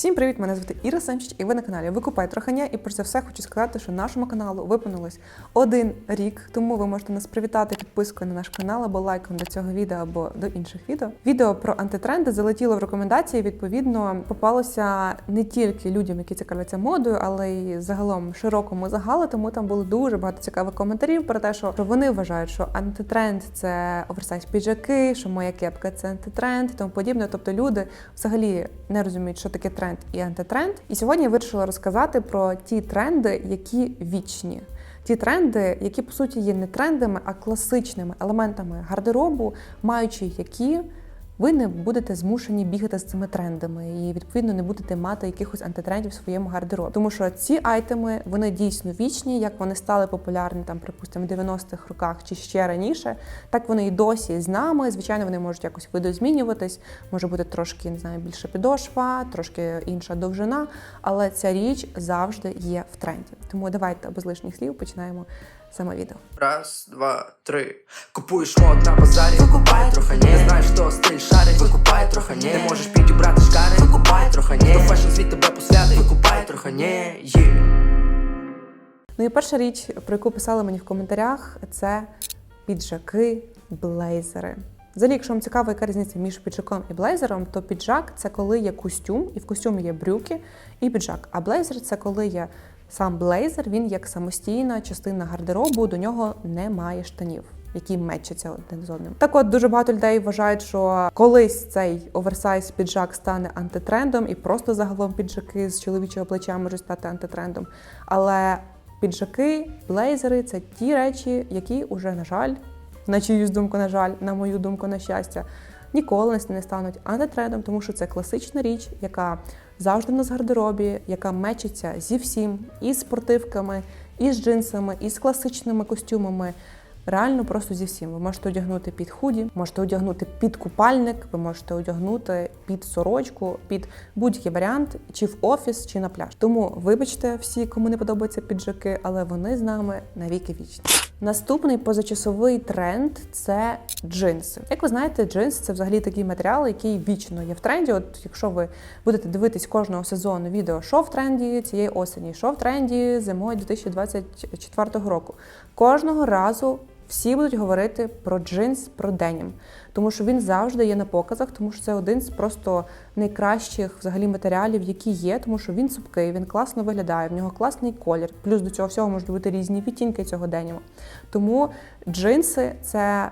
Всім привіт! Мене звати Іра Семчич, і ви на каналі Викупай Троханя. І про це все хочу сказати, що нашому каналу виповнилось один рік. Тому ви можете нас привітати підпискою на наш канал або лайком до цього відео або до інших відео. Відео про антитренди залетіло в рекомендації. Відповідно, попалося не тільки людям, які цікавляться модою, але й загалом широкому загалу. Тому там було дуже багато цікавих коментарів про те, що вони вважають, що антитренд це оверсайз піджаки, що моя кепка це антитренд і тому подібне. Тобто люди взагалі не розуміють, що таке тренд і антитренд. І сьогодні я вирішила розказати про ті тренди, які вічні. Ті тренди, які по суті є не трендами, а класичними елементами гардеробу, маючи які ви не будете змушені бігати з цими трендами і відповідно не будете мати якихось антитрендів в своєму гардеробі. Тому що ці айтеми вони дійсно вічні, як вони стали популярні там, припустимо, в 90-х роках чи ще раніше, так вони і досі з нами. Звичайно, вони можуть якось видозмінюватись, може бути трошки не знаю, більша підошва, трошки інша довжина, але ця річ завжди є в тренді. Тому давайте без лишніх слів починаємо саме відео. Раз, два, три. Купуєш мод на базарі, викупай трохи не знаєш, що стиль шарить, викупай трохи не Не можеш підібрати шкари, викупай трохи не фешн світ тебе посвятить, викупай трохи не є. Ну і перша річ, про яку писали мені в коментарях, це піджаки, блейзери. Взагалі, якщо вам цікаво, яка різниця між піджаком і блейзером, то піджак це коли є костюм, і в костюмі є брюки і піджак. А блейзер це коли є сам блейзер, він як самостійна частина гардеробу, до нього немає штанів. Які мечаться один з одним. Так от дуже багато людей вважають, що колись цей оверсайз піджак стане антитрендом, і просто загалом піджаки з чоловічого плеча можуть стати антитрендом. Але піджаки, блейзери це ті речі, які уже, на жаль, на чиюсь думку, на жаль, на мою думку, на щастя, ніколи не стануть антитрендом, тому що це класична річ, яка завжди в нас в гардеробі, яка мечиться зі всім, і з спортивками, і з джинсами, і з класичними костюмами. Реально просто зі всім. Ви можете одягнути під худі, можете одягнути під купальник, ви можете одягнути під сорочку, під будь-який варіант, чи в офіс, чи на пляж. Тому вибачте всі, кому не подобаються піджаки, але вони з нами навіки вічні. Наступний позачасовий тренд це джинси. Як ви знаєте, джинс це взагалі такий матеріал, який вічно є в тренді. От якщо ви будете дивитись кожного сезону відео, що в тренді цієї осені, що в тренді зимою 2024 року, кожного разу. Всі будуть говорити про джинс, про денім, тому що він завжди є на показах, тому що це один з просто найкращих взагалі матеріалів, які є, тому що він цупкий, він класно виглядає, в нього класний колір. Плюс до цього всього можуть бути різні відтінки цього деніма. Тому джинси це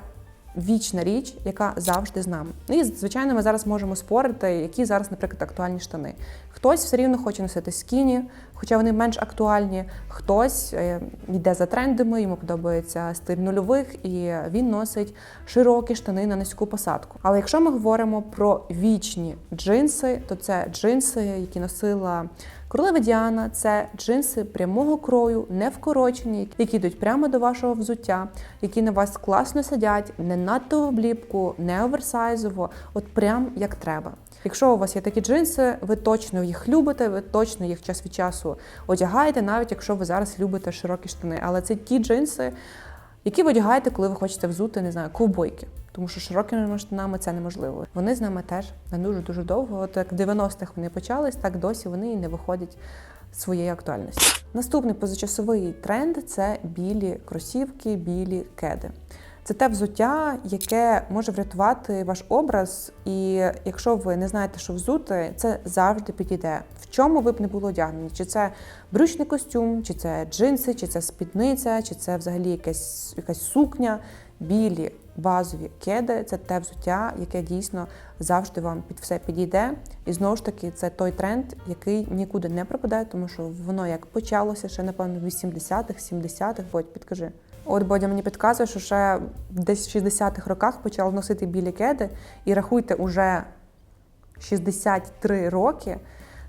вічна річ, яка завжди з нами. І звичайно, ми зараз можемо спорити, які зараз, наприклад, актуальні штани. Хтось все рівно хоче носити скіні, хоча вони менш актуальні. Хтось е, йде за трендами, йому подобається стиль нульових, і він носить широкі штани на низьку посадку. Але якщо ми говоримо про вічні джинси, то це джинси, які носила. Королева Діана це джинси прямого крою, не вкорочені, які йдуть прямо до вашого взуття, які на вас класно сидять, не надто в обліпку, не оверсайзово, от прям як треба. Якщо у вас є такі джинси, ви точно їх любите, ви точно їх час від часу одягаєте, навіть якщо ви зараз любите широкі штани. Але це ті джинси, які ви одягаєте, коли ви хочете взути, не знаю, ковбойки. Тому що широкими штанами це неможливо. Вони з нами теж на дуже дуже довго. От як в 90-х вони почались, так досі вони і не виходять з своєї актуальності. Наступний позачасовий тренд це білі кросівки, білі кеди. Це те взуття, яке може врятувати ваш образ, і якщо ви не знаєте, що взути, це завжди підійде. В чому ви б не були одягнені? Чи це брючний костюм, чи це джинси, чи це спідниця, чи це взагалі якась, якась сукня, білі базові кеди це те взуття, яке дійсно завжди вам під все підійде. І знову ж таки, це той тренд, який нікуди не пропаде, тому що воно як почалося ще, напевно, в 80-х, 70-х. Бодь, підкажи. От Бодя мені підказує, що ще десь в 60-х роках почали носити білі кеди, і рахуйте, уже 63 роки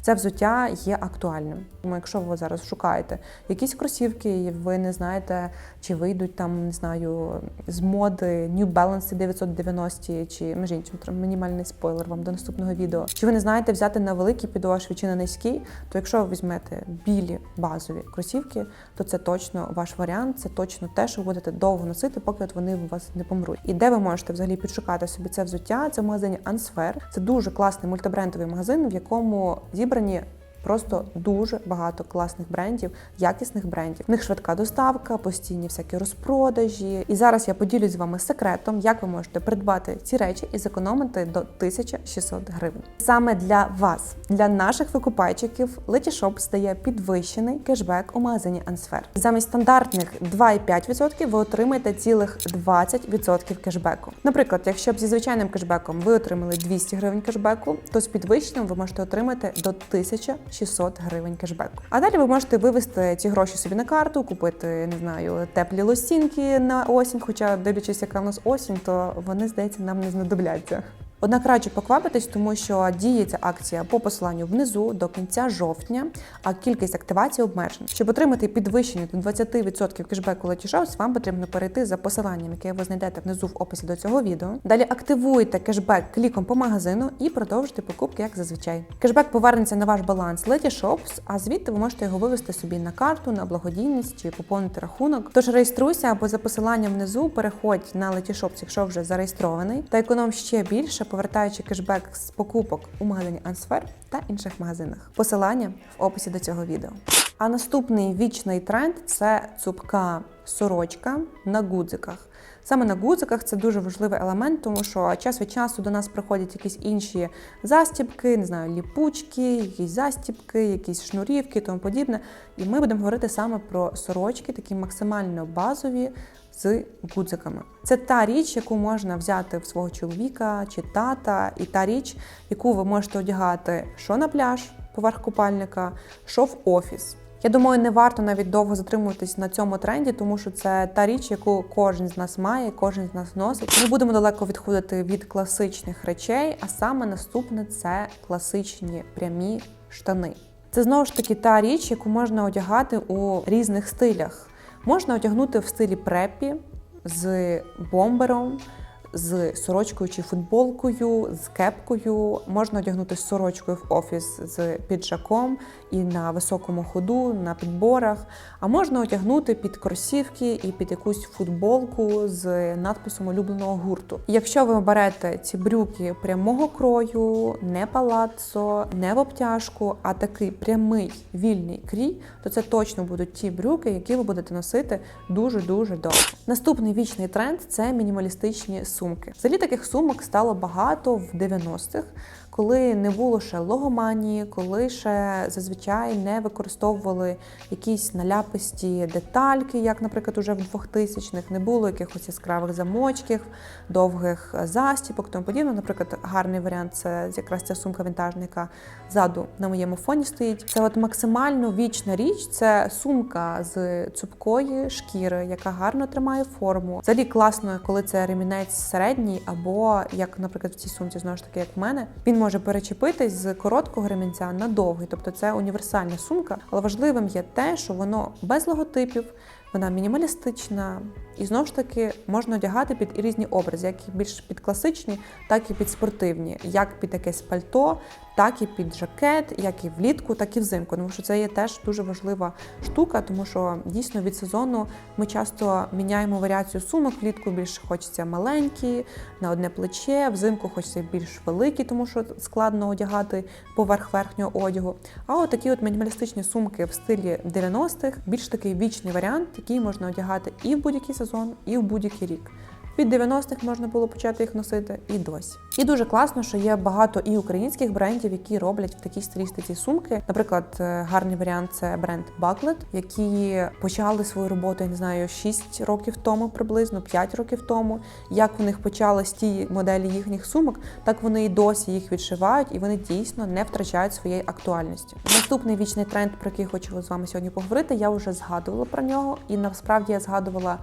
це взуття є актуальним. Тому якщо ви зараз шукаєте якісь кросівки, і ви не знаєте, чи вийдуть там, не знаю, з моди New Balance 990 чи між іншим мінімальний спойлер вам до наступного відео. Чи ви не знаєте взяти на великі підошві чи на низькі, то якщо ви візьмете білі базові кросівки, то це точно ваш варіант, це точно те, що ви будете довго носити, поки от вони у вас не помруть. І де ви можете взагалі підшукати собі це взуття? Це в магазині Ansfer. Це дуже класний мультибрендовий магазин, в якому зібрані Просто дуже багато класних брендів, якісних брендів. В них швидка доставка, постійні всякі розпродажі. І зараз я поділюсь з вами секретом, як ви можете придбати ці речі і зекономити до 1600 гривень. Саме для вас, для наших викупайчиків, Letyshops здає підвищений кешбек у магазині Ansfer. Замість стандартних 2,5% ви отримаєте цілих 20% кешбеку. Наприклад, якщо б зі звичайним кешбеком ви отримали 200 гривень кешбеку, то з підвищенням ви можете отримати до 1600 гривень кешбеку. А далі ви можете вивести ці гроші собі на карту, купити, не знаю, теплі лосінки на осінь. Хоча дивлячись, яка в нас осінь, то вони здається нам не знадобляться. Однак раджу поквапитись, тому що діє ця акція по посиланню внизу до кінця жовтня, а кількість активацій обмежена. Щоб отримати підвищення до 20% кешбеку Letyshops, вам потрібно перейти за посиланням, яке ви знайдете внизу в описі до цього відео. Далі активуйте кешбек кліком по магазину і продовжуйте покупки як зазвичай. Кешбек повернеться на ваш баланс Letyshops, а звідти ви можете його вивести собі на карту, на благодійність чи поповнити рахунок. Тож реєструйся або за посиланням внизу переходь на Letyshops, якщо вже зареєстрований, та економ ще більше, повертаючи кешбек з покупок у магазині Ansfer та інших магазинах. Посилання в описі до цього відео. А наступний вічний тренд це цупка сорочка на гудзиках. Саме на гудзиках це дуже важливий елемент, тому що час від часу до нас приходять якісь інші застібки, не знаю, ліпучки, якісь застібки, якісь шнурівки тому подібне. І ми будемо говорити саме про сорочки, такі максимально базові з гудзиками. Це та річ, яку можна взяти в свого чоловіка чи тата, і та річ, яку ви можете одягати що на пляж поверх купальника, що в офіс. Я думаю, не варто навіть довго затримуватись на цьому тренді, тому що це та річ, яку кожен з нас має, кожен з нас носить. Ми будемо далеко відходити від класичних речей, а саме наступне це класичні прямі штани. Це знову ж таки та річ, яку можна одягати у різних стилях. Можна одягнути в стилі препі з бомбером, з сорочкою чи футболкою, з кепкою. Можна одягнути сорочкою в офіс з піджаком і на високому ходу, на підборах. А можна одягнути під кросівки і під якусь футболку з надписом улюбленого гурту. Якщо ви берете ці брюки прямого крою, не палаццо, не в обтяжку, а такий прямий вільний крій, то це точно будуть ті брюки, які ви будете носити дуже дуже довго. Наступний вічний тренд це мінімалістичні. Взагалі таких сумок стало багато в 90-х, коли не було ще логоманії, коли ще зазвичай не використовували якісь наляписті детальки, як, наприклад, уже в 2000-х, не було якихось яскравих замочків, довгих застіпок, тому подібне. Наприклад, гарний варіант це якраз ця сумка вінтажна, яка ззаду на моєму фоні стоїть. Це от максимально вічна річ. Це сумка з цупкої шкіри, яка гарно тримає форму. Взагалі класно, коли це ремінець середній, або як, наприклад, в цій сумці знову ж таки, як в мене, він може перечепитись з короткого ремінця на довгий, тобто це універсальна сумка. Але важливим є те, що воно без логотипів. Вона мінімалістична, і знову ж таки можна одягати під різні образи, як більш під класичні, так і під спортивні, як під якесь пальто, так і під жакет, як і влітку, так і взимку. Тому що це є теж дуже важлива штука, тому що дійсно від сезону ми часто міняємо варіацію сумок. Влітку більш хочеться маленькі, на одне плече, взимку хочеться більш великі, тому що складно одягати поверх верхнього одягу. А от такі от мінімалістичні сумки в стилі 90-х, більш такий вічний варіант, який можна одягати і в будь-який сезон, і в будь-який рік. Від 90-х можна було почати їх носити і досі. І дуже класно, що є багато і українських брендів, які роблять в такій стилістиці сумки. Наприклад, е, гарний варіант це бренд Bucklet, які почали свою роботу, я не знаю, 6 років тому, приблизно 5 років тому. Як в них почались ті моделі їхніх сумок, так вони і досі їх відшивають, і вони дійсно не втрачають своєї актуальності. Наступний вічний тренд, про який хочу з вами сьогодні поговорити, я вже згадувала про нього, і насправді я згадувала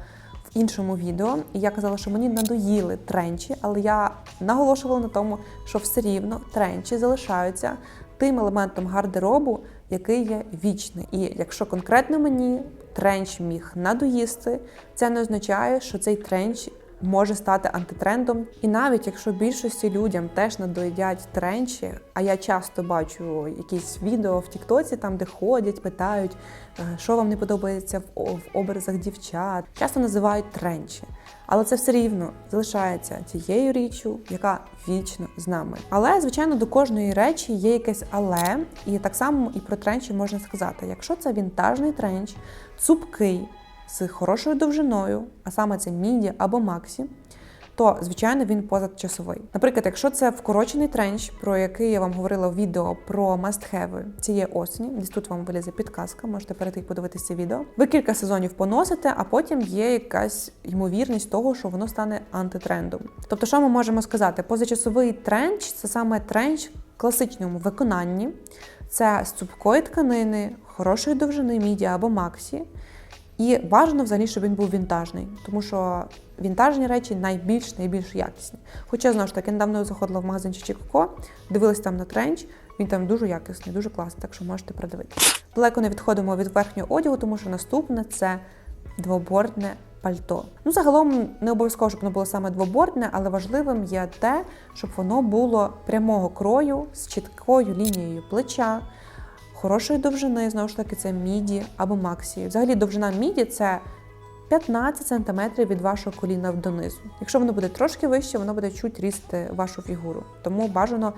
в іншому відео, я казала, що мені надоїли тренчі, але я наголошувала на тому, що все рівно тренчі залишаються тим елементом гардеробу, який є вічний. І якщо конкретно мені тренч міг надоїсти, це не означає, що цей тренч може стати антитрендом. І навіть якщо більшості людям теж надоїдять тренчі, а я часто бачу якісь відео в Тіктоці, там де ходять, питають, е, що вам не подобається в образах дівчат, часто називають тренчі. Але це все рівно залишається тією річчю, яка вічно з нами. Але, звичайно, до кожної речі є якесь але, і так само і про тренчі можна сказати: якщо це вінтажний тренч, цупкий, з хорошою довжиною, а саме це міді або максі, то звичайно він позачасовий. Наприклад, якщо це вкорочений тренч, про який я вам говорила в відео про мастхеви цієї осені, десь тут вам вилізе підказка, можете перейти і подивитися відео. Ви кілька сезонів поносите, а потім є якась ймовірність того, що воно стане антитрендом. Тобто, що ми можемо сказати? Позачасовий тренч це саме тренч в класичному виконанні. Це з цупкої тканини, хорошої довжини міді або максі. І бажано взагалі, щоб він був вінтажний, тому що вінтажні речі найбільш найбільш якісні. Хоча знову ж таки недавно заходила в магазин Чичікоко, дивилась там на тренч. Він там дуже якісний, дуже класний, так що можете придивитися. Далеко не відходимо від верхнього одягу, тому що наступне це двобортне пальто. Ну, загалом не обов'язково, щоб воно було саме двобортне, але важливим є те, щоб воно було прямого крою з чіткою лінією плеча, хорошої довжини, знову ж таки, це міді або максі. Взагалі, довжина міді це 15 см від вашого коліна донизу. Якщо воно буде трошки вище, воно буде чуть різти вашу фігуру. Тому бажано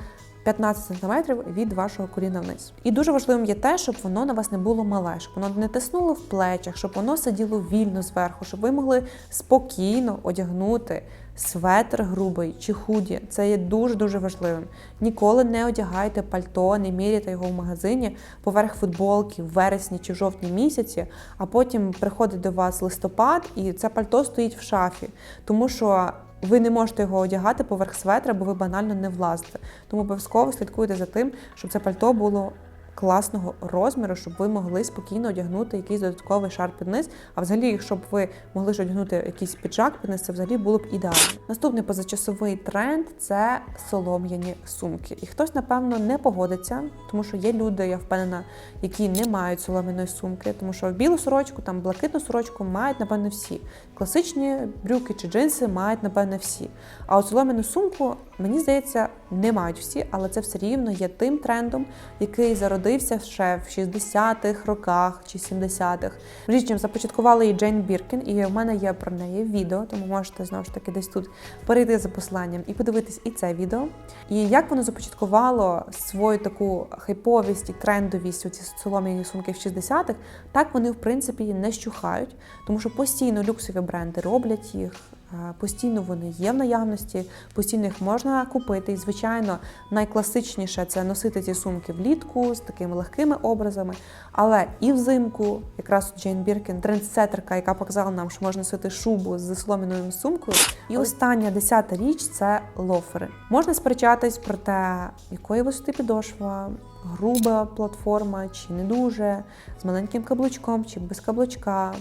15 см від вашого коліна вниз. І дуже важливим є те, щоб воно на вас не було мале, щоб воно не тиснуло в плечах, щоб воно сиділо вільно зверху, щоб ви могли спокійно одягнути светр грубий чи худі. Це є дуже дуже важливим. Ніколи не одягайте пальто, не міряйте його в магазині поверх футболки в вересні чи жовтні місяці, а потім приходить до вас листопад, і це пальто стоїть в шафі, тому що. Ви не можете його одягати поверх светра, бо ви банально не влазите. Тому обов'язково слідкуйте за тим, щоб це пальто було класного розміру, щоб ви могли спокійно одягнути якийсь додатковий шар під низ. А взагалі, якщо б ви могли ж одягнути якийсь піджак під низ, це взагалі було б ідеально. Наступний позачасовий тренд це солом'яні сумки. І хтось, напевно, не погодиться, тому що є люди, я впевнена, які не мають солом'яної сумки, тому що білу сорочку, там блакитну сорочку мають, напевно, всі. Класичні брюки чи джинси мають, напевно, всі. А от солом'яну сумку, мені здається, не мають всі, але це все рівно є тим трендом, який зародився ще в 60-х роках чи 70-х. Річ чим започаткувала її Джейн Біркін, і в мене є про неї відео, тому можете знову ж таки десь тут перейти за посиланням і подивитись і це відео. І як воно започаткувало свою таку хайповість і трендовість у ці солом'яні сумки в 60-х, так вони в принципі не щухають, тому що постійно люксові бренди роблять їх. Е, Постійно вони є в наявності, постійно їх можна купити. І, звичайно, найкласичніше це носити ці сумки влітку з такими легкими образами. Але і взимку, якраз Джейн Біркін, трендсетерка, яка показала нам, що можна носити шубу з соломіною сумкою. І остання десята річ це лофери. Можна сперечатись про те, якої висоти підошва, груба платформа чи не дуже, з маленьким каблучком чи без каблучка.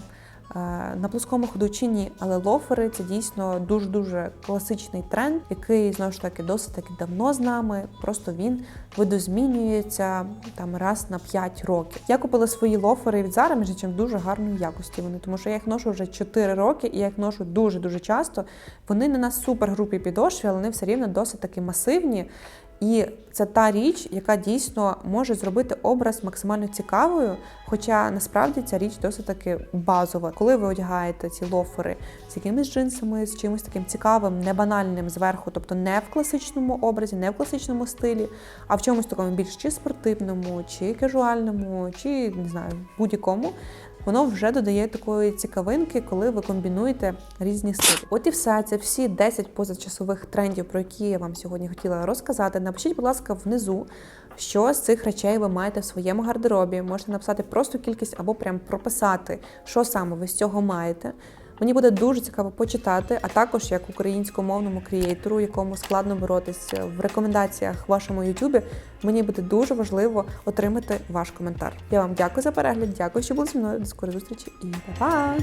Е, На плоскому ходу чи ні, але лофери це дійсно дуже дуже класичний тренд, який знову ж таки досить таки давно з нами. Просто він видозмінюється там раз на 5 років. Я купила свої лофери від Zara, між іншим, дуже гарної якості вони, тому що я їх ношу вже 4 роки, і я їх ношу дуже дуже часто. Вони не на супер групі підошві, але вони все рівно досить таки масивні. І це та річ, яка дійсно може зробити образ максимально цікавою. Хоча насправді ця річ досить таки базова. Коли ви одягаєте ці лофери з якимись джинсами, з чимось таким цікавим, не банальним зверху, тобто не в класичному образі, не в класичному стилі, а в чомусь такому більш чи спортивному, чи кажуальному, чи не знаю, будь-якому. Воно вже додає такої цікавинки, коли ви комбінуєте різні стилі. От і все. Це всі 10 позачасових трендів, про які я вам сьогодні хотіла розказати. Напишіть, будь ласка, внизу, що з цих речей ви маєте в своєму гардеробі. Можете написати просто кількість або прям прописати, що саме ви з цього маєте. Мені буде дуже цікаво почитати, а також як українськомовному крієйтору, якому складно боротись в рекомендаціях в вашому Ютубі. Мені буде дуже важливо отримати ваш коментар. Я вам дякую за перегляд, дякую, що були зі мною. До скорої зустрічі і па-па!